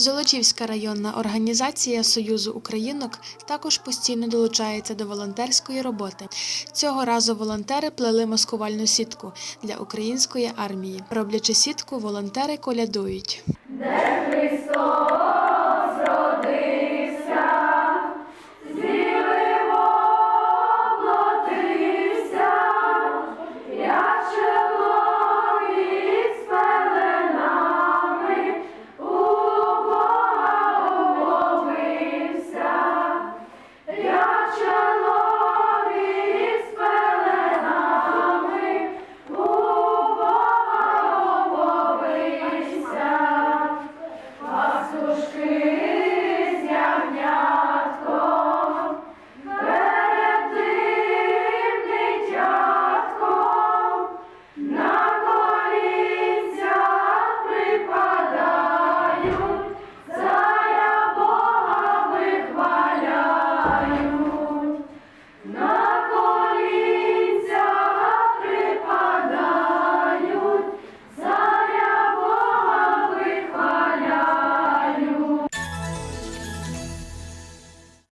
Золочівська районна організація Союзу Українок також постійно долучається до волонтерської роботи. Цього разу волонтери плели маскувальну сітку для української армії. Роблячи сітку, волонтери колядують. Христос